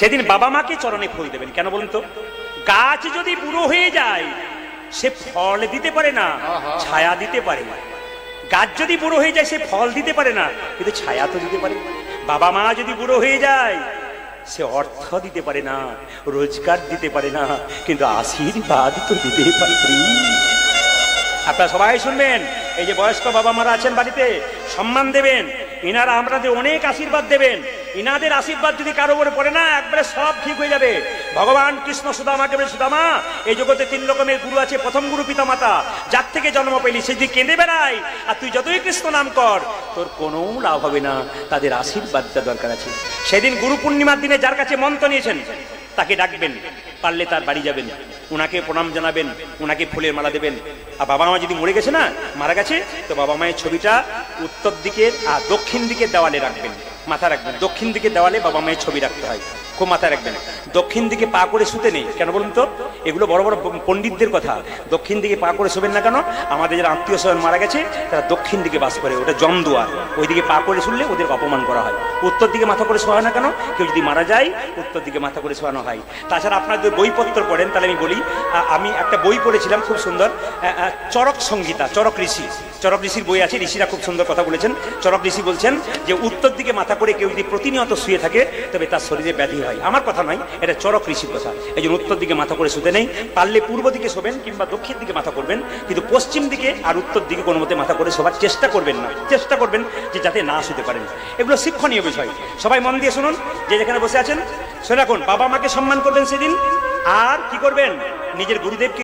সেদিন বাবা মাকে চরণে ফুল দেবেন। কেন বলুন তো? গাছ যদি বুড়ো হয়ে যায় সে ফল দিতে পারে না ছায়া দিতে পারে না। গাছ যদি বুড়ো হয়ে যায় সে ফল দিতে পারে না কিন্তু ছায়া তো দিতে পারে। বাবা মা যদি বুড়ো হয়ে যায় সে অর্থ দিতে পারে না রোজগার দিতে পারে না কিন্তু আশীর্বাদ তো দিতে পারে। আপনারা সবাই শুনবেন এই যে বয়স্ক বাবা মারা আছেন বাড়িতে সম্মান দেবেন। এনারা আমাদের অনেক আশীর্বাদ দেবেন। ইনাদের আশীর্বাদ যদি কারও উপরে পড়ে না, একবারে সব ঠিক হয়ে যাবে। ভগবান কৃষ্ণ সুদামাকে বলে, সুদামা, এই জগতে তিন রকমের গুরু আছে। প্রথম গুরু পিতা মাতা যার থেকে জন্ম পেলি সে যদি কেঁদে বেড়ায় আর তুই যতই কৃষ্ণ নাম কর, তোর কোনো লাভ হবে না। তাদের আশীর্বাদটা দরকার আছে। সেদিন গুরু পূর্ণিমার দিনে যার কাছে মন্ত্র নিয়েছেন, তাকে ডাকবেন। পারলে তার বাড়ি যাবেন। ওনাকে প্রণাম জানাবেন। ওনাকে ফুলের মালা দেবেন। আর বাবা মা যদি মরে গেছে না, মারা গেছে, তো বাবা মায়ের ছবিটা উত্তর দিকের আর দক্ষিণ দিকের দেওয়ালে রাখবেন। মাথা রাখবেন। দক্ষিণ দিকের দেওয়ালে বাবা মায়ের ছবি রাখতে হয়। খুব মাথায় রাখবেন। দক্ষিণ দিকে পা করে শুতে নেই। কেন বলুন তো? এগুলো বড় বড় পণ্ডিতদের কথা। দক্ষিণ দিকে পা করে শোবেন না কেন? আমাদের যারা আত্মীয় স্বজন মারা গেছে, তারা দক্ষিণ দিকে বাস করে। ওটা জমদুয়ার ওই দিকে পা করে শুনলে ওদের অপমান করা হয়। উত্তর দিকে মাথা করে শোয়া না কেন? কেউ যদি মারা যায়, উত্তর দিকে মাথা করে শোয়ানো হয়। তাছাড়া আপনারা যদি বইপত্র পড়েন, তাহলে আমি বলি আমি একটা বই পড়েছিলাম, খুব সুন্দর। চরক সংগীতা চরক ঋষি। চরক ঋষির বই আছে, ঋষিরা খুব সুন্দর কথা বলেছেন। চরক ঋষি বলছেন যে, উত্তর দিকে মাথা করে কেউ যদি প্রতিনিয়ত শুয়ে থাকে, তবে তার শরীরে ব্যাধি হয়। আমার কথা নয়, এটা চরক ঋষির কথা। এই জন্য উত্তর দিকে মাথা করে শুতে নেই, পারলে পূর্ব দিকে শোবেন কিংবা দক্ষিণ দিকে মাথা করবেন, কিন্তু পশ্চিম দিকে আর উত্তর দিকে কোনো মতে মাথা করে শোবার চেষ্টা করবেন না। চেষ্টা করবেন যে যাতে না শুতে পারেন। এগুলো শিক্ষণীয় বিষয়। সবাই মন দিয়ে শুনুন, যে যেখানে বসে আছেন, শুনে রাখুন বাবা মাকে সম্মান করবেন সেদিন, আর কি করবেন? নিজের গুরুদেবকে